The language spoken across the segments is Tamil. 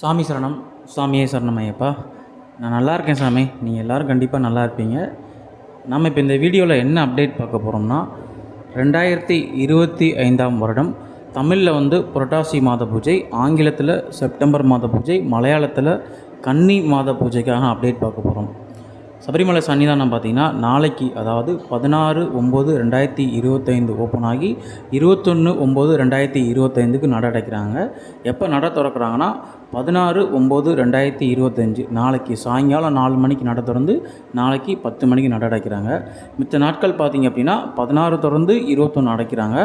சாமி சரணம். சாமியே சரணம் ஐயப்பா நான் நல்லா இருக்கேன் சாமி. நீங்கள் எல்லோரும் கண்டிப்பாக நல்லா இருப்பீங்க. நம்ம இப்போ இந்த வீடியோவில் என்ன அப்டேட் பார்க்க போகிறோம்னா ரெண்டாயிரத்தி இருபத்தி ஐந்தாம் வருடம். தமிழில் வந்து புரட்டாசி மாத பூஜை ஆங்கிலத்தில் செப்டம்பர் மாத பூஜை மலையாளத்தில் கன்னி மாத பூஜைக்காக அப்டேட் பார்க்க போகிறோம் சபரிமலை சன்னிதானம் பார்த்தீங்கன்னா நாளைக்கு அதாவது பதினாறு ஒம்பது ரெண்டாயிரத்தி இருபத்தைந்து ஓப்பன் ஆகி இருபத்தொன்று ஒம்பது ரெண்டாயிரத்தி இருபத்தைந்துக்கு நட அடைக்கிறாங்க. எப்போ நட திறக்கிறாங்கன்னா பதினாறு ஒம்பது ரெண்டாயிரத்தி இருபத்தஞ்சு நாளைக்கு சாயங்காலம் நாலு மணிக்கு நட திறந்து நாளைக்கு பத்து மணிக்கு நட அடைக்கிறாங்க. மித்த நாட்கள் பார்த்திங்க அப்படின்னா பதினாறு திறந்து இருபத்தொன்று அடைக்கிறாங்க.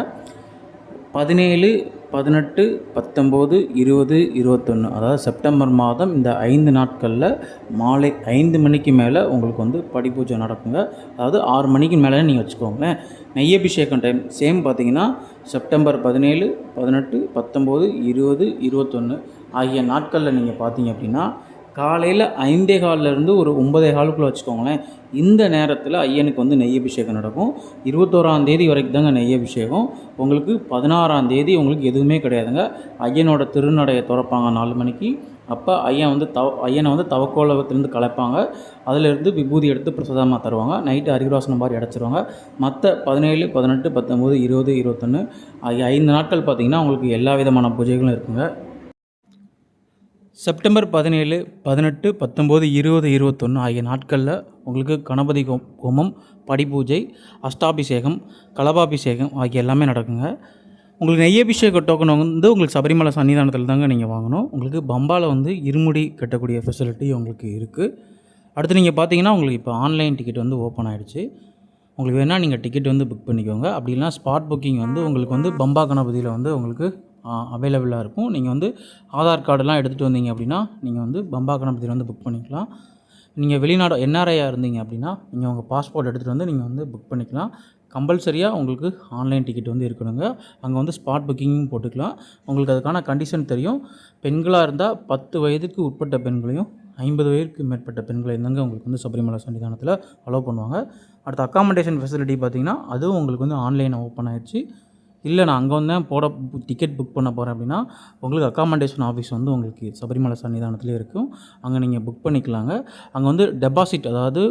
பதினேழு பதினெட்டு பத்தொம்போது இருபது இருபத்தொன்று அதாவது செப்டம்பர் மாதம் இந்த ஐந்து நாட்களில் மாலை ஐந்து மணிக்கு மேலே உங்களுக்கு வந்து படிப்பூஜை நடக்குங்க. அதாவது ஆறு மணிக்கு மேலே நீங்கள் வச்சுக்கோங்களேன். நெய் அபிஷேகம் டைம் சேம் பார்த்தீங்கன்னா செப்டம்பர் பதினேழு பதினெட்டு பத்தொம்போது இருபது இருபத்தொன்று ஆகிய நாட்களில் நீங்கள் பார்த்தீங்க அப்படின்னா காலையில் ஐந்தே காலிலேருந்து ஒரு ஒன்பதே காலுக்குள்ளே வச்சுக்கோங்களேன். இந்த நேரத்தில் ஐயனுக்கு வந்து நெய் அபிஷேகம் நடக்கும். இருபத்தோராம் தேதி வரைக்கும் தாங்க நெய் அபிஷேகம் உங்களுக்கு பதினாறாம் தேதி உங்களுக்கு எதுவுமே கிடையாதுங்க. ஐயனோட திருநடையை திறப்பாங்க நாலு மணிக்கு. அப்போ ஐயன் வந்து தவ ஐயனை வந்து தவக்கோலத்திலேருந்து கலைப்பாங்க அதிலிருந்து விபூதி எடுத்து பிரசாதமாக தருவாங்க. நைட்டு அரிகிராசனம் மாதிரி அடைச்சிருவாங்க. மற்ற பதினேழு பதினெட்டு பத்தொம்போது இருபது இருபத்தொன்று ஆகிய ஐந்து நாட்கள் பார்த்திங்கன்னா உங்களுக்கு எல்லா விதமான பூஜைகளும் இருக்குங்க. செப்டம்பர் பதினேழு பதினெட்டு பத்தொம்போது இருபது இருபத்தொன்று ஆகிய நாட்களில் உங்களுக்கு கணபதி ஹோம் ஹோமம் படிபூஜை அஷ்டாபிஷேகம் கலபாபிஷேகம் ஆகிய எல்லாமே நடக்குங்க. உங்களுக்கு நெய்யபிஷேக டோக்கன் வந்து உங்களுக்கு சபரிமலை சன்னிதானத்தில் தாங்க நீங்கள் வாங்கணும். உங்களுக்கு பம்பாவில் வந்து இருமுடி கட்டக்கூடிய ஃபெசிலிட்டி உங்களுக்கு இருக்குது அடுத்து நீங்கள் பார்த்தீங்கன்னா உங்களுக்கு இப்போ ஆன்லைன் டிக்கெட் வந்து ஓப்பன் ஆகிடுச்சு உங்களுக்கு வேணால் நீங்கள் டிக்கெட் வந்து புக் பண்ணிக்கோங்க. அப்படி இல்லைனா ஸ்பாட் புக்கிங் வந்து உங்களுக்கு வந்து பம்பா கணபதியில் வந்து உங்களுக்கு அவைலபிளாக இருக்கும். நீங்கள் வந்து ஆதார் கார்டெல்லாம் எடுத்துகிட்டு வந்தீங்க அப்படின்னா நீங்கள் வந்து பம்பா கணபதியில் வந்து புக் பண்ணிக்கலாம். நீங்கள் வெளிநாடு என்ஆர்ஐயாக இருந்தீங்க அப்படின்னா நீங்கள் உங்கள் பாஸ்போர்ட் எடுத்துகிட்டு வந்து நீங்கள் வந்து புக் பண்ணிக்கலாம். கம்பல்சரியாக உங்களுக்கு ஆன்லைன் டிக்கெட் வந்து இருக்கணுங்க. அங்கே வந்து ஸ்பாட் புக்கிங்கும் போட்டுக்கலாம். உங்களுக்கு அதுக்கான கண்டிஷன் தெரியும். பெண்களாக இருந்தால் பத்து வயதுக்கு உட்பட்ட பெண்களையும் ஐம்பது வயதுக்கு மேற்பட்ட பெண்களையும் தாங்க உங்களுக்கு வந்து சபரிமலை சன்னிதானத்தில் அலோவ் பண்ணுவாங்க. அடுத்து அக்காமடேஷன் ஃபெசிலிட்டி பார்த்திங்கன்னா அதுவும் உங்களுக்கு வந்து ஆன்லைனில் ஓப்பன் ஆயிடுச்சு இல்லை நான் அங்கே வந்து போட டிக்கெட் புக் பண்ண போகிறேன் அப்படின்னா உங்களுக்கு அக்காமடேஷன் ஆஃபீஸ் வந்து உங்களுக்கு சபரிமலை சன்னிதானத்துலேயே இருக்கும். அங்கே நீங்கள் புக் பண்ணிக்கலாங்க. அங்கே வந்து டெபாசிட் அதாவது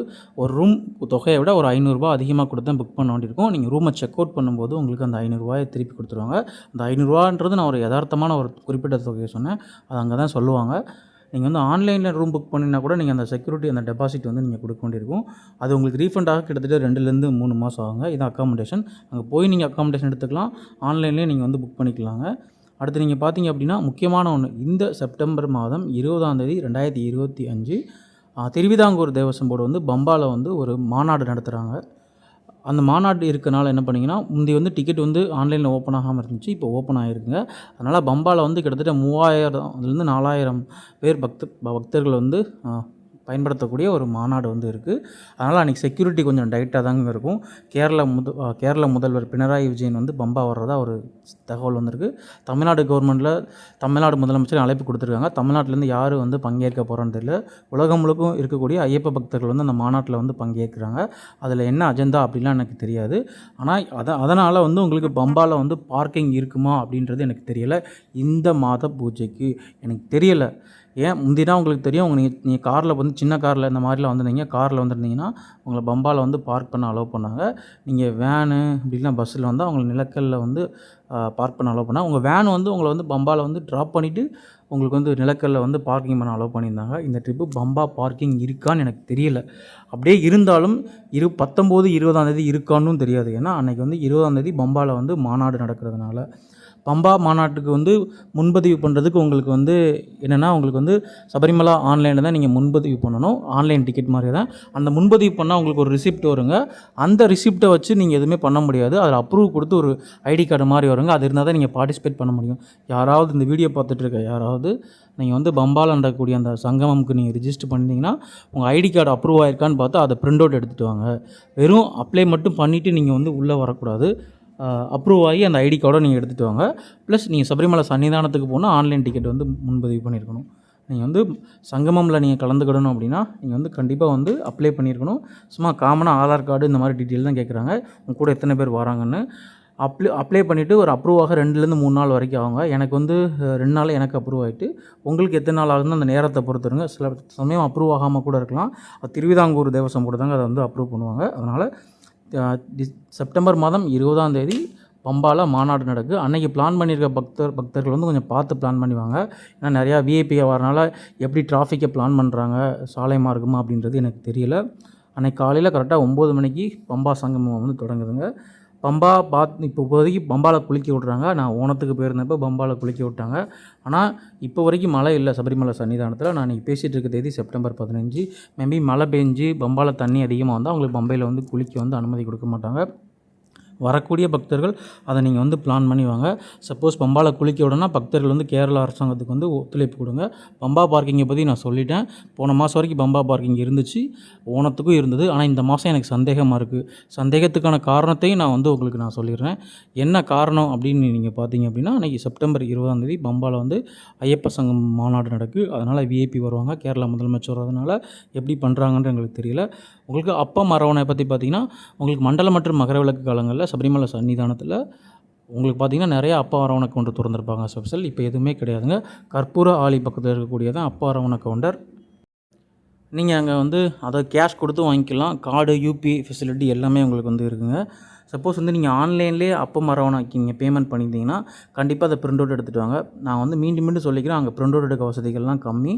ஒரு ரூம் தொகையை விட ஒரு ஐநூறுரூவா அதிகமாக கொடுத்து தான் புக் பண்ண வேண்டியிருக்கும் நீங்கள் ரூமை செக் அவுட் பண்ணும்போது உங்களுக்கு அந்த ஐநூறுரூவாயை திருப்பி கொடுத்துருவாங்க. அந்த ஐநூறுரூவான்றது நான் ஒரு யதார்த்தமான ஒரு குறிப்பிட்ட தொகையை சொன்னேன். அது அங்கே தான் சொல்லுவாங்க. நீங்கள் வந்து ஆன்லைனில் ரூம் புக் பண்ணினா கூட நீங்கள் அந்த செக்யூரிட்டி அந்த டெபாசிட் வந்து நீங்கள் கொடுக்க வேண்டியிருக்கும். அது உங்களுக்கு ரீஃபண்டாக கிட்டத்தட்ட ரெண்டுலேருந்து மூணு மாதம் ஆகுங்க. இது அக்காமடேஷன் அங்கே போய் நீங்கள் அக்காமடேஷன் எடுத்துக்கலாம். ஆன்லைன்லேயே நீங்கள் வந்து புக் பண்ணிக்கலாங்க. அடுத்து நீங்கள் பார்த்தீங்க அப்படின்னா முக்கியமான ஒன்று இந்த செப்டம்பர் மாதம் இருபதாந்தேதி ரெண்டாயிரத்தி இருபத்தி அஞ்சு திருவிதாங்கூர் தேவசம் போர்டு வந்து பம்பாவில் வந்து ஒரு மாநாடு நடத்துகிறாங்க அந்த மாநாடு இருக்கனால என்ன பண்ணிங்கன்னா முந்தி வந்து டிக்கெட் வந்து ஆன்லைனில் ஓப்பன் ஆகாமல் இருந்துச்சு இப்போ ஓப்பன் ஆகிருக்குங்க அதனால் பம்பாவில் வந்து கிட்டத்தட்ட மூவாயிரம் அதுலேருந்து நாலாயிரம் பேர் பக்த பக்தர்கள் வந்து பயன்படுத்தக்கூடிய ஒரு மாநாடு வந்து இருக்குது அதனால் அன்றைக்கி செக்யூரிட்டி கொஞ்சம் டைட்டாக தாங்க இருக்கும். கேரளா முத கேரள முதல்வர் பினராயி விஜயன் வந்து பம்பா வர்றதா ஒரு தகவல் வந்திருக்கு. தமிழ்நாடு கவர்மெண்ட்டில் தமிழ்நாடு முதலமைச்சர் அழைப்பு கொடுத்துருக்காங்க. தமிழ்நாட்டிலேருந்து யார் வந்து பங்கேற்க போகிறோன்னு தெரியல. உலகம் முழுக்கும் இருக்கக்கூடிய ஐயப்ப பக்தர்கள் வந்து அந்த மாநாட்டில் வந்து பங்கேற்கிறாங்க. அதில் என்ன அஜெண்டா அப்படிலாம் எனக்கு தெரியாது. ஆனால் அதை அதனால் வந்து உங்களுக்கு பம்பாவில் வந்து பார்க்கிங் இருக்குமா அப்படின்றது எனக்கு தெரியலை. இந்த மாத பூஜைக்கு எனக்கு தெரியலை. ஏன்? முந்தினா உங்களுக்கு தெரியும் உங்கள் நீங்கள் நீங்கள் காரில் வந்து சின்ன காரில் இந்த மாதிரிலாம் வந்திருந்தீங்க. காரில் வந்திருந்தீங்கன்னா உங்களை பம்பாவில் வந்து பார்க் பண்ண அலோவ் பண்ணாங்க. நீங்கள் வேனு அப்படின்னா பஸ்ஸில் வந்தால் உங்களை நிலக்கல்ல வந்து பார்க் பண்ண அலோவ் பண்ணாங்க. உங்கள் வேன் வந்து உங்களை வந்து பம்பாவில் வந்து ட்ராப் பண்ணிவிட்டு உங்களுக்கு வந்து நிலக்கல்ல வந்து பார்க்கிங் பண்ண அலோவ் பண்ணியிருந்தாங்க. இந்த ட்ரிப்பு பம்பா பார்க்கிங் இருக்கான்னு எனக்கு தெரியல. அப்படியே இருந்தாலும் இரு பத்தொம்போது இருபதாம் தேதி இருக்கான்னு தெரியாது. ஏன்னா அன்றைக்கி வந்து இருபதாம் தேதி பம்பாவில் வந்து மாநாடு நடக்கிறதுனால. பம்பா மாநாட்டுக்கு வந்து முன்பதிவு பண்ணுறதுக்கு உங்களுக்கு வந்து என்னென்னா உங்களுக்கு வந்து சபரிமலா ஆன்லைனில் தான் நீங்கள் முன்பதிவு பண்ணணும். ஆன்லைன் டிக்கெட் மாதிரி தான். அந்த முன்பதிவு பண்ணால் உங்களுக்கு ஒரு ரிசிப்ட் வருங்க. அந்த ரிசிப்ட்டை வச்சு நீங்கள் எதுவுமே பண்ண முடியாது. அதில் அப்ரூவ் கொடுத்து ஒரு ஐடி கார்டு மாதிரி வருங்க. அது இருந்தால் தான் நீங்கள் பார்ட்டிசிபேட் பண்ண முடியும். யாராவது இந்த வீடியோ பார்த்துட்டு இருக்க யாராவது நீங்கள் வந்து பம்பால் நடக்கக்கூடிய அந்த சங்கமம்க்கு நீங்கள் ரிஜிஸ்டர் பண்ணிட்டீங்கன்னா உங்கள் ஐடி கார்டு அப்ரூவ் ஆயிருக்கான்னு பார்த்தா அதை ப்ரிண்ட் அவுட் எடுத்துகிட்டு வாங்க. வெறும் அப்ளை மட்டும் பண்ணிவிட்டு நீங்கள் வந்து உள்ளே வரக்கூடாது. அப்ரூவ் ஆகி அந்த ஐடி கார்டை நீங்கள் எடுத்துகிட்டு வாங்க. ப்ளஸ் நீங்கள் சபரிமலை சன்னிதானத்துக்கு போனால் ஆன்லைன் டிக்கெட் வந்து முன்பதிவு பண்ணியிருக்கணும் நீங்கள் வந்து சங்கமமில் நீங்கள் கலந்துக்கிடணும் அப்படின்னா நீங்கள் வந்து கண்டிப்பாக வந்து அப்ளை பண்ணியிருக்கணும் சும்மா காமனாக ஆதார் கார்டு இந்த மாதிரி டீட்டெயில் தான் கேட்குறாங்க உங்க கூட எத்தனை பேர் வராங்கன்னு அப்ளை அப்ளை பண்ணிவிட்டு ஒரு அப்ரூவ் ஆக ரெண்டுலேருந்து மூணு நாள் வரைக்கும் ஆகுங்க. எனக்கு வந்து ரெண்டு நாள் எனக்கு அப்ரூவ் ஆகிட்டு உங்களுக்கு எத்தனை நாள் ஆகுதுன்னு அந்த நேரத்தை பொறுத்துருங்க. சில சமயம் அப்ரூவ் ஆகாமல் கூட இருக்கலாம். அது திருவிதாங்கூர் தேவசம் கூட தாங்க அதை வந்து அப்ரூவ் பண்ணுவாங்க. அதனால் செப்டம்பர் மாதம் இருபதாம் தேதி பம்பால மாநாடு நடக்கு. அன்றைக்கி பிளான் பண்ணியிருக்க பக்தர் பக்தர்கள் வந்து கொஞ்சம் பார்த்து பிளான் பண்ணிவாங்க. ஏன்னா நிறையா விஐபி வரனால எப்படி டிராஃபிக்கை பிளான் பண்ணுறாங்க சாலை மார்க்கமாக அப்படின்றது எனக்கு தெரியல. அன்றைக்கி காலையில் கரெக்டாக ஒம்பது மணிக்கு பம்பா சங்கமம் வந்து தொடங்குதுங்க. பம்பா பாத் இப்போ இப்போதைக்கு பம்பாவில் குளிக்க விட்றாங்க நான் ஓணத்துக்கு போயிருந்தப்போ பம்பாவில் குளிக்க விட்டாங்க. ஆனால் இப்போ வரைக்கும் மழை இல்லை. சபரிமலை சன்னிதானத்தில் நான் இன்றைக்கி பேசிகிட்டு இருக்க தேதி செப்டம்பர் பதினஞ்சு. மேபி மழை பெஞ்சு பம்பாவில் தண்ணி அதிகமாக வந்தால் அவங்களுக்கு பம்பையில் வந்து குளிக்க வந்து அனுமதி கொடுக்க மாட்டாங்க. வரக்கூடிய பக்தர்கள் அதை நீங்கள் வந்து பிளான் பண்ணி வாங்க. சப்போஸ் பம்பாவில் குளிக்க விடனா பக்தர்கள் வந்து கேரளா அரசாங்கத்துக்கு வந்து ஒத்துழைப்பு கொடுங்க. பம்பா பார்க்கிங்கை பற்றி நான் சொல்லிட்டேன். போன மாதம் வரைக்கும் பம்பா பார்க்கிங் இருந்துச்சு. ஓணத்துக்கும் இருந்தது. ஆனால் இந்த மாதம் எனக்கு சந்தேகமாக இருக்குது சந்தேகத்துக்கான காரணத்தையும் நான் வந்து உங்களுக்கு நான் சொல்லிடுறேன். என்ன காரணம் அப்படின்னு நீங்கள் பார்த்தீங்க அப்படின்னா அன்றைக்கி செப்டம்பர் இருபதாம் தேதி பம்பாவில் வந்து ஐயப்ப சங்கம் மாநாடு நடக்கு. அதனால் விஐபி வருவாங்க. கேரளா முதலமைச்சர் அதனால் எப்படி பண்ணுறாங்கன்னு எங்களுக்கு தெரியல. உங்களுக்கு அப்ப மரவனை பற்றி பார்த்தீங்கன்னா உங்களுக்கு மண்டலம் மற்றும் மகர விளக்கு சபரிமலை சன்னிதானத்தில் உங்களுக்கு பார்த்திங்கன்னா நிறைய அப்பா அரவண கவுண்டர் திறந்திருப்பாங்க ஸ்பெஷல் இப்போ எதுவுமே கிடையாதுங்க. கற்பூர ஆலி பக்கத்தில் இருக்கக்கூடியதான் அப்பா அரவண கவுண்டர் நீங்கள் அங்கே வந்து அதை கேஷ் கொடுத்து வாங்கிக்கலாம். கார்டு யூபிஐ ஃபெசிலிட்டி எல்லாமே உங்களுக்கு வந்து இருக்குங்க. சப்போஸ் வந்து நீங்கள் ஆன்லைன்லேயே அப்போ மரவணம் நீங்கள் பேமெண்ட் பண்ணியிருந்தீங்கன்னா கண்டிப்பாக அதை பிரிண்ட் அவுட் எடுத்துகிட்டு வாங்க. நான் வந்து மீண்டும் மீண்டும் சொல்லிக்கிறேன் அங்கே பிரிண்ட் அவுட் எடுக்க வசதிகள்லாம் கம்மி.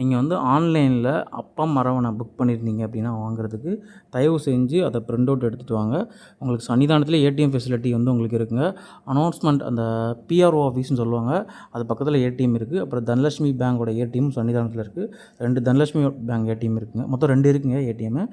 நீங்கள் வந்து ஆன்லைனில் அப்பம் மரவணை புக் பண்ணியிருந்தீங்க அப்படின்னா வாங்குறதுக்கு தயவு செஞ்சு அதை பிரிண்ட் அவுட் எடுத்துகிட்டு வாங்க. உங்களுக்கு சன்னிதானத்தில் ஏடிஎம் ஃபெசிலிட்டி வந்து உங்களுக்கு இருக்குங்க. அனௌன்ஸ்மெண்ட் அந்த பிஆர்ஓ ஆஃபீஸ்னு சொல்லுவாங்க. அது பக்கத்தில் ஏடிஎம் இருக்குது அப்புறம் தனலட்சுமி பேங்கோட ஏடிஎம் சன்னிதானத்தில் இருக்குது ரெண்டு தனலட்சுமி பேங்க் ஏடிஎம் இருக்குங்க. மொத்தம் ரெண்டு இருக்குங்க ஏடிஎம்மு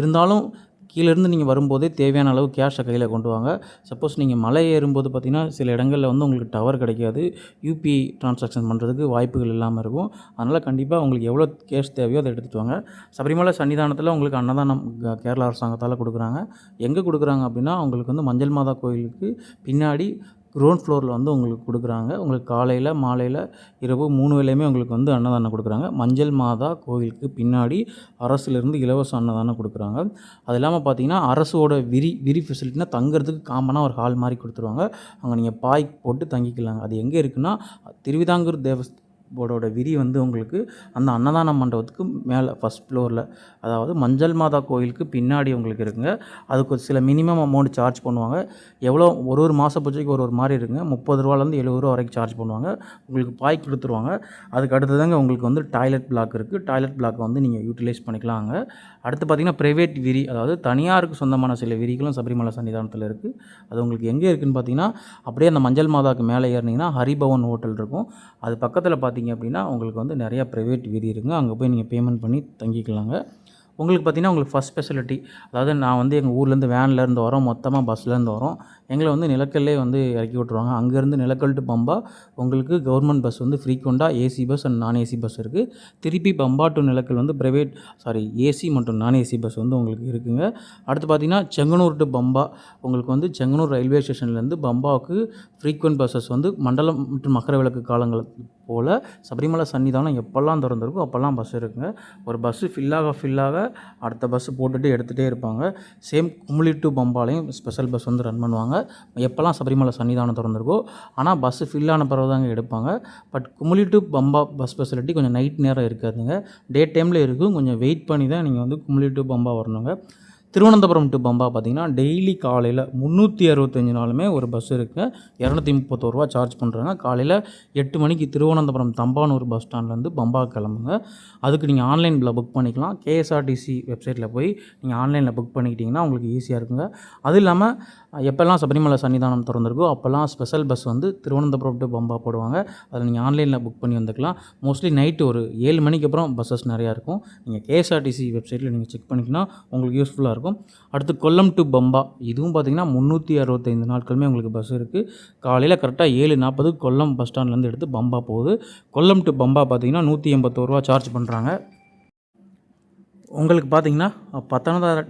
இருந்தாலும் கீழேருந்து நீங்கள் வரும்போதே தேவையான அளவு கேஷை கையில் கொண்டு வாங்க. சப்போஸ் நீங்கள் மலை ஏறும்போது பார்த்தீங்கன்னா சில இடங்களில் வந்து உங்களுக்கு டவர் கிடைக்காது. யூபிஐ ட்ரான்சாக்ஷன் பண்ணுறதுக்கு வாய்ப்புகள் இல்லாமல் இருக்கும். அதனால் கண்டிப்பாக உங்களுக்கு எவ்வளோ கேஷ் தேவையோ அதை எடுத்துகிட்டு வாங்க. சபரிமலை சன்னிதானத்தில் உங்களுக்கு அன்னதானம் க- கேரளா அரசாங்கத்தால் கொடுக்குறாங்க. எங்கே கொடுக்குறாங்க அப்படின்னா அவங்களுக்கு வந்து மஞ்சள் மாதா கோயிலுக்கு பின்னாடி க்ரௌண்ட் ஃப்ளோரில் வந்து உங்களுக்கு கொடுக்குறாங்க. உங்களுக்கு காலையில் மாலையில் இரவு மூணு வேலையுமே உங்களுக்கு வந்து அன்னதானம் கொடுக்குறாங்க. மஞ்சள் மாதா கோயிலுக்கு பின்னாடி அரசுலேருந்து இலவச அன்னதானம் கொடுக்குறாங்க. அது இல்லாமல் பார்த்தீங்கன்னா அரசோட விரி விரி ஃபெசிலிட்டினா தங்குறதுக்கு காமனாக ஒரு ஹால் மாதிரி கொடுத்துருவாங்க. அங்கே நீங்கள் பாய் போட்டு தங்கிக்கலாங்க. அது எங்கே இருக்குன்னா திருவிதாங்கூர் தேவஸ் போர்டோட விரி வந்து உங்களுக்கு அந்த அன்னதான மண்டபத்துக்கு மேலே ஃபஸ்ட் ஃப்ளோரில் அதாவது மஞ்சள் மாதா கோயிலுக்கு பின்னாடி உங்களுக்கு இருக்குங்க. அதுக்கு ஒரு சில மினிமம் அமௌண்ட் சார்ஜ் பண்ணுவாங்க. எவ்வளோ ஒரு ஒரு மாத பூஜைக்கு ஒரு ஒரு மாதிரி இருக்குங்க. முப்பது ரூபாலேருந்து எழுபது ரூபா வரைக்கும் சார்ஜ் பண்ணுவாங்க. உங்களுக்கு பாய் கொடுத்துருவாங்க. அதுக்கு அடுத்ததாங்க உங்களுக்கு வந்து டாய்லெட் பிளாக் இருக்குது டாய்லெட் பிளாக் வந்து நீங்கள் யூட்டிலைஸ் பண்ணிக்கலாங்க. அடுத்து பார்த்தீங்கன்னா ப்ரைவேட் விரி அதாவது தனியாருக்கு சொந்தமான சில விரிகளும் சபரிமலை சன்னிதானத்தில் இருக்குது அது உங்களுக்கு எங்கே இருக்குதுன்னு பார்த்தீங்கன்னா அப்படியே அந்த மஞ்சள் மாதாக்கு மேலே ஏறினீங்கன்னா ஹரிபவன் ஹோட்டல் இருக்கும். அது பக்கத்தில் பார்த்தீங்கன்னா பார்த்தீங்க அப்படின்னா உங்களுக்கு வந்து நிறையா ப்ரைவேட் வீதி இருக்குங்க. அங்கே போய் நீங்கள் பேமெண்ட் பண்ணி தங்கிக்கலாங்க. உங்களுக்கு பார்த்தீங்கன்னா உங்களுக்கு ஃபஸ்ட் ஸ்பெஷலிட்டி அதாவது நான் வந்து எங்கள் ஊர்லேருந்து வேன்லேருந்து வரோம். மொத்தமாக பஸ்லேருந்து வரோம். எங்களை வந்து நிலக்கல்லே வந்து இறக்கி விட்ருவாங்க அங்கேருந்து நிலக்கல் டு பம்பா உங்களுக்கு கவர்மெண்ட் பஸ் வந்து ஃப்ரீக்வெண்ட்டாக AC bus and non AC bus இருக்குது திருப்பி பம்பா டு நிலக்கல் வந்து ப்ரைவேட் சாரி ஏசி மற்றும் நான் ஏசி பஸ் வந்து உங்களுக்கு இருக்குங்க. அடுத்து பார்த்தீங்கன்னா செங்கனூர் டு பம்பா. உங்களுக்கு வந்து செங்கனூர் ரயில்வே ஸ்டேஷன்லேருந்து பம்பாவுக்கு ஃப்ரீக்வெண்ட் பஸ்ஸஸ் வந்து மண்டலம் மற்றும் மக்கர விளக்கு காலங்கள் போல் சபரிமலை சன்னிதானம் எப்போல்லாம் திறந்திருக்கோ அப்போல்லாம் பஸ் இருக்குங்க. ஒரு பஸ்ஸு ஃபில்லாக ஃபில்லாக அடுத்த பஸ்ஸு போட்டுட்டு எடுத்துகிட்டே இருப்பாங்க. சேம் குமுளி டு பம்பாலையும் ஸ்பெஷல் பஸ் வந்து ரன் பண்ணுவாங்க. எப்போல்லாம் சபரிமலை சன்னிதானம் திறந்திருக்கோ ஆனால் பஸ்ஸு ஃபில்லான பிறகு தாங்க எடுப்பாங்க. But Kumily to Pamba bus facility கொஞ்சம் நைட் நேரம் இருக்காதுங்க. டே டைமில் இருக்கும். கொஞ்சம் வெயிட் பண்ணி தான் நீங்கள் வந்து குமுலி டு பம்பா வரணுங்க. திருவனந்தபுரம் டு பம்பா பார்த்திங்கன்னா டெய்லி காலையில் முந்நூற்றி அறுபத்தஞ்சு நாளுமே ஒரு பஸ் இருக்குங்க இரநூத்தி முப்பத்தோரு ரூபா சார்ஜ் பண்ணுறாங்க காலையில் எட்டு மணிக்கு திருவனந்தபுரம் தம்பானூர் பஸ் ஸ்டாண்ட்லேருந்து பம்பா கிளம்புங்க. அதுக்கு நீங்கள் ஆன்லைனில் புக் பண்ணிக்கலாம். கேஎஸ்ஆர்டிசி வெப்சைட்டில் போய் நீங்கள் ஆன்லைனில் புக் பண்ணிக்கிட்டிங்கன்னா உங்களுக்கு ஈஸியாக இருக்குங்க. அது இல்லாமல் எப்போல்லாம் சபரிமலை சன்னிதானம் திறந்திருக்கோ அப்போல்லாம் ஸ்பெஷல் பஸ் வந்து திருவனந்தபுரம் டு பம்பா போடுவாங்க. அதை நீங்கள் ஆன்லைனில் புக் பண்ணி வந்துக்கலாம். மோஸ்ட்லி நைட்டு ஒரு ஏழு மணிக்கு அப்புறம் பஸ்ஸஸ் நிறையா இருக்கும். நீங்கள் கேஎஸ்ஆர்டிசி வெப்சைட்டில் நீங்கள் செக் பண்ணிக்கினா உங்களுக்கு யூஸ்ஃபுல்லாக இருக்கும். அடுத்து கொல்லம் டு பம்பா. இதுவும் பார்த்தீங்கன்னா முந்நூற்றி அறுபத்தைந்து நாட்களுமே உங்களுக்கு பஸ் இருக்குது காலையில் கரெக்டாக ஏழு நாற்பது கொல்லம் பஸ் ஸ்டாண்ட்லேருந்து எடுத்து பம்பா போகுது. கொல்லம் டு பம்பா பார்த்தீங்கன்னா நூற்றி எண்பத்தோருவா சார்ஜ் பண்ணுறாங்க உங்களுக்கு பார்த்தீங்கன்னா பத்தனதார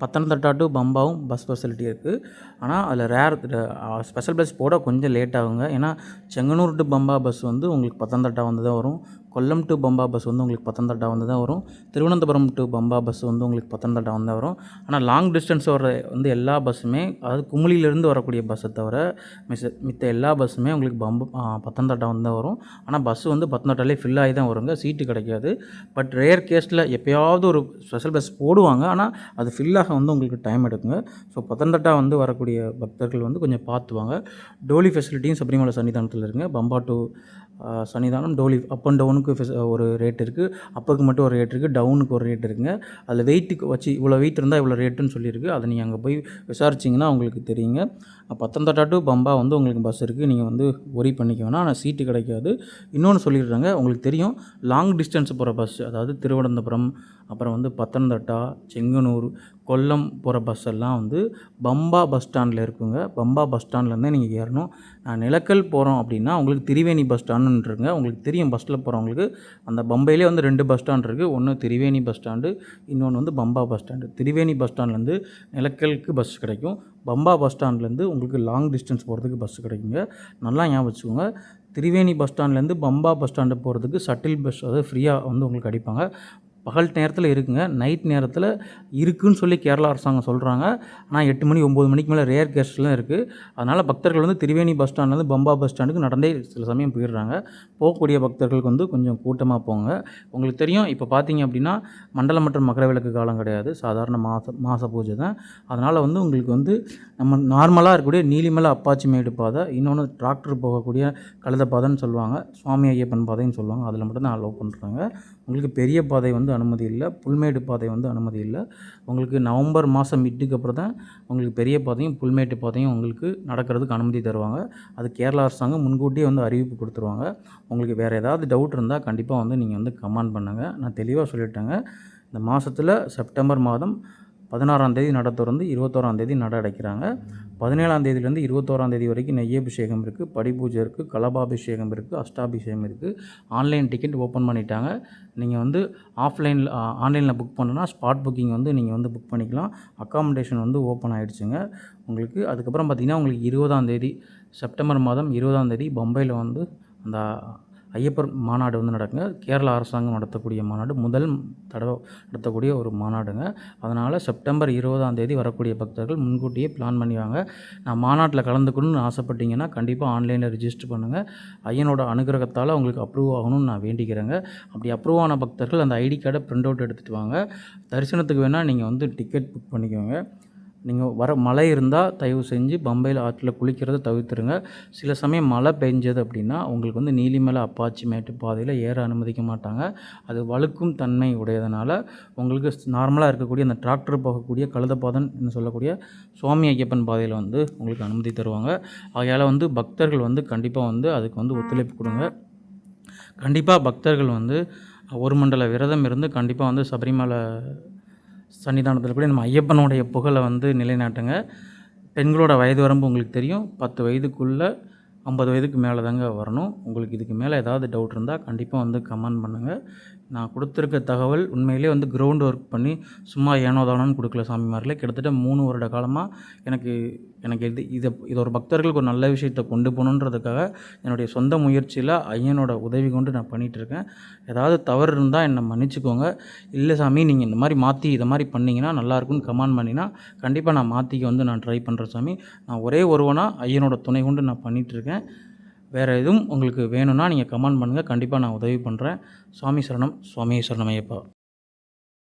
பத்தனந்திட்டா டு பம்பாவும் பஸ் ஃபெசிலிட்டி இருக்குது ஆனால் அதில் ரேர் ஸ்பெஷல் பஸ் போட கொஞ்சம் லேட் ஆகுங்க. ஏன்னா செங்கனூர் டு பம்பா பஸ் வந்து உங்களுக்கு பத்தனந்திட்டா வந்து தான் வரும். கொல்லம் டு பம்பா பஸ் வந்து உங்களுக்கு பத்தனந்திட்டா வந்து தான் வரும். திருவனந்தபுரம் டு பம்பா பஸ் வந்து உங்களுக்கு பத்தனந்திட்டா வந்து தான் வரும். ஆனால் லாங் டிஸ்டன்ஸ் வர வந்து எல்லா பஸ்ஸுமே அதாவது குமுளியிலேருந்து வரக்கூடிய பஸ்ஸை தவிர மிஸ் மித்த எல்லா பஸ்ஸுமே உங்களுக்கு பம்ப பத்தனந்திட்டா வந்து தான் வரும். ஆனால் பஸ் வந்து பத்தனந்திட்டாலே ஃபில் ஆகி தான் வருங்க. சீட்டு கிடைக்காது. பட் ரேர் கேஸில் எப்போயாவது ஒரு ஸ்பெஷல் பஸ் போடுவாங்க. ஆனால் அது ஃபில் ஆக வந்து உங்களுக்கு டைம் எடுக்குங்க. ஸோ பத்தனந்தட்டா வந்து வரக்கூடிய பக்தர்கள் வந்து கொஞ்சம் பார்த்துவாங்க. டோலி ஃபெசிலிட்டியும் சபரிமலை சன்னிதானத்தில் இருக்குங்க. Pamba to Sannidhanam Dolly up and டவுனுக்கு ஒரு ரேட் இருக்குது அப்புக்கு மட்டும் ஒரு ரேட் இருக்குது டவுனுக்கு ஒரு ரேட் இருக்குங்க. அதில் வெயிட்டுக்கு வச்சு இவ்வளோ வெயிட் இருந்தால் இவ்வளோ ரேட்டுன்னு சொல்லியிருக்கு. அதை நீங்கள் அங்கே போய் விசாரிச்சிங்கன்னா உங்களுக்கு தெரியுங்க. பத்தனந்திட்டா டு பம்பா வந்து உங்களுக்கு பஸ் இருக்குது நீங்கள் வந்து ஒரி பண்ணிக்க வேணாம். ஆனால் சீட்டு கிடைக்காது. இன்னொன்று சொல்லிடுறாங்க. உங்களுக்கு தெரியும் லாங் டிஸ்டன்ஸ் போகிற பஸ் அதாவது திருவனந்தபுரம் அப்புறம் வந்து பத்தனந்தட்டா செங்கனூர் கொல்லம் போகிற பஸ் எல்லாம் வந்து பம்பா பஸ் ஸ்டாண்டில் இருக்குங்க. பம்பா பஸ் ஸ்டாண்ட்லேருந்தே நீங்கள் ஏறணும். நான் நிலக்கல் போகிறோம் அப்படின்னா உங்களுக்கு திரிவேணி பஸ் ஸ்டாண்டுன்றிருங்க உங்களுக்கு தெரியும் பஸ்ஸில் போகிறவங்களுக்கு அந்த பம்பையிலே வந்து ரெண்டு பஸ் ஸ்டாண்ட் இருக்குது ஒன்று திரிவேணி பஸ் ஸ்டாண்டு இன்னொன்று வந்து Pamba bus stand Triveni bus ஸ்டாண்ட்லேருந்து நிலக்கலுக்கு பஸ் கிடைக்கும். பம்பா பஸ் ஸ்டாண்ட்லேருந்து உங்களுக்கு லாங் டிஸ்டன்ஸ் போகிறதுக்கு பஸ் கிடைக்குங்க. நல்லா ஞாபகம் வச்சுக்கோங்க. திரிவேணி பஸ் ஸ்டாண்ட்லேருந்து பம்பா பஸ் ஸ்டாண்டு போகிறதுக்கு சட்டில் பஸ் அதாவது ஃப்ரீயாக வந்து உங்களுக்கு அடிப்பாங்க. பகல் நேரத்தில் இருக்குங்க நைட் நேரத்தில் இருக்குன்னு சொல்லி கேரளா அரசாங்கம் சொல்கிறாங்க ஆனால் எட்டு மணி ஒம்பது மணிக்கு மேலே ரேர் கேஸ்ட்லாம் இருக்குது அதனால் பக்தர்கள் வந்து திரிவேணி பஸ் ஸ்டாண்ட்லேருந்து பம்பா பஸ் ஸ்டாண்டுக்கு நடந்தே சில சமயம் போயிடுறாங்க. போகக்கூடிய பக்தர்களுக்கு வந்து கொஞ்சம் கூட்டமாக போங்க. உங்களுக்கு தெரியும் இப்போ பார்த்தீங்க அப்படின்னா மண்டலம் மற்றும் மகர விளக்கு காலம் கிடையாது. சாதாரண மாத மாத பூஜை தான். அதனால் வந்து உங்களுக்கு வந்து நம்ம நார்மலாக இருக்கக்கூடிய நீலிமலை அப்பாச்சி மேடு பாதை இன்னொன்று டிராக்டர் போகக்கூடிய கழுத பாதைன்னு சொல்லுவாங்க. சுவாமி ஐயப்பன் பாதைன்னு சொல்லுவாங்க. அதில் மட்டும் தான் அலோவ் பண்ணுறாங்க உங்களுக்கு பெரிய பாதை வந்து அனுமதி இல்லை புல்மேடு பாதை வந்து அனுமதி இல்லை. உங்களுக்கு நவம்பர் மாதம் மிட்டுக்கு அப்புறம் தான் உங்களுக்கு பெரிய பாதையும் புல்மேட்டு பாதையும் உங்களுக்கு நடக்கிறதுக்கு அனுமதி தருவாங்க. அது கேரளா அரசாங்கம் முன்கூட்டியே வந்து அறிவிப்பு கொடுத்துருவாங்க. உங்களுக்கு வேறு ஏதாவது டவுட் இருந்தால் கண்டிப்பாக வந்து நீங்கள் வந்து கமெண்ட் பண்ணுங்கள் நான் தெளிவாக சொல்லிட்டேங்க. இந்த மாதத்தில் செப்டம்பர் மாதம் பதினாறாம் தேதி நட திறந்து இருபத்தோராம் தேதி நட அடைக்கிறாங்க. பதினேழாம் தேதியிலேருந்து இருபத்தோராம் தேதி வரைக்கும் நெய்யபிஷேகம் இருக்குது படிபூஜை இருக்குது கலபாபிஷேகம் இருக்குது அஷ்டாபிஷேகம் இருக்குது ஆன்லைன் டிக்கெட் ஓப்பன் பண்ணிட்டாங்க. நீங்கள் வந்து ஆஃப்லைனில் ஆன்லைனில் புக் பண்ணுன்னா ஸ்பாட் புக்கிங் வந்து நீங்கள் வந்து புக் பண்ணிக்கலாம். அக்காமடேஷன் வந்து ஓப்பன் ஆகிடுச்சுங்க உங்களுக்கு அதுக்கப்புறம் பார்த்திங்கன்னா உங்களுக்கு இருபதாம் தேதி செப்டம்பர் மாதம் இருபதாம் தேதி பம்பையில் வந்து அந்த ஐயப்பர் மாநாடு வந்து நடக்குங்க. கேரளா அரசாங்கம் நடத்தக்கூடிய மாநாடு முதல் தடவை நடத்தக்கூடிய ஒரு மாநாடுங்க. அதனால் செப்டம்பர் இருபதாம் தேதி வரக்கூடிய பக்தர்கள் முன்கூட்டியே பிளான் பண்ணிவாங்க நான் மாநாட்டில் கலந்துக்கணும்னு ஆசைப்பட்டீங்கன்னா கண்டிப்பாக ஆன்லைனில் ரிஜிஸ்டர் பண்ணுங்கள் ஐயனோட அனுகிரகத்தால் உங்களுக்கு அப்ரூவ் ஆகணும்னு நான் வேண்டிக்கிறேங்க. அப்படி அப்ரூவ் ஆன பக்தர்கள் அந்த ஐடி கார்டை பிரிண்ட் அவுட் எடுத்துகிட்டு வாங்க. தரிசனத்துக்கு வேணால் நீங்கள் வந்து டிக்கெட் புக் பண்ணிக்கோங்க. நீங்கள் வர மழை இருந்தால் தயவு செஞ்சு பம்பையில் ஆற்றில் குளிக்கிறத தவிர்த்துருங்க. சில சமயம் மழை பெஞ்சது அப்படின்னா உங்களுக்கு வந்து நீலிமலை அப்பாச்சி மேட்டு பாதையில் ஏற அனுமதிக்க மாட்டாங்க. அது வழுக்கும் தன்மை உடையதுனால உங்களுக்கு நார்மலாக இருக்கக்கூடிய அந்த டிராக்டர் போகக்கூடிய கழுதப்பாதன் சொல்லக்கூடிய சுவாமி ஐயப்பன் பாதையில் வந்து உங்களுக்கு அனுமதி தருவாங்க. ஆகையால் வந்து பக்தர்கள் வந்து கண்டிப்பாக வந்து அதுக்கு வந்து ஒத்துழைப்பு கொடுங்க. கண்டிப்பாக பக்தர்கள் வந்து ஒரு மண்டல விரதம் இருந்து கண்டிப்பாக வந்து சபரிமலை சன்னிதானத்தில் கூட நம்ம ஐயப்பனுடைய புகழை வந்து நிலைநாட்டுங்க. பெண்களோட வயது வரம்பு உங்களுக்கு தெரியும். பத்து வயதுக்குள்ளே ஐம்பது வயதுக்கு மேலே தாங்க வரணும். உங்களுக்கு இதுக்கு மேலே ஏதாவது டவுட் இருந்தால் கண்டிப்பாக வந்து கமெண்ட் பண்ணுங்கள் நான் கொடுத்துருக்க தகவல் உண்மையிலே வந்து கிரவுண்ட் ஒர்க் பண்ணி சும்மா ஏனோதானோன்னு கொடுக்கல சாமிமார்களே கிட்டத்தட்ட மூணு வருட காலமாக எனக்கு எனக்கு இது இதை இது ஒரு பக்தர்களுக்கு ஒரு நல்ல விஷயத்தை கொண்டு போகணுன்றதுக்காக என்னுடைய சொந்த முயற்சியில் ஐயனோட உதவி கொண்டு நான் பண்ணிகிட்டு இருக்கேன் ஏதாவது தவறு இருந்தால் என்னை மன்னிச்சுக்கோங்க. இல்லை சாமி நீங்கள் இந்த மாதிரி மாற்றி இதை மாதிரி பண்ணிங்கன்னா நல்லாயிருக்குன்னு கமெண்ட் பண்ணினா கண்டிப்பாக நான் மாற்றிக்க வந்து நான் ட்ரை பண்ணுறேன் சாமி. நான் ஒரே ஒருவனாக ஐயனோட துணை கொண்டு நான் பண்ணிகிட்ருக்கேன் வேறு எதுவும் உங்களுக்கு வேணும்னா நீங்கள் கமெண்ட் பண்ணுங்கள் கண்டிப்பாக நான் உதவி பண்ணுறேன் சுவாமி சரணம். சுவாமி சரணம் ஐயப்பா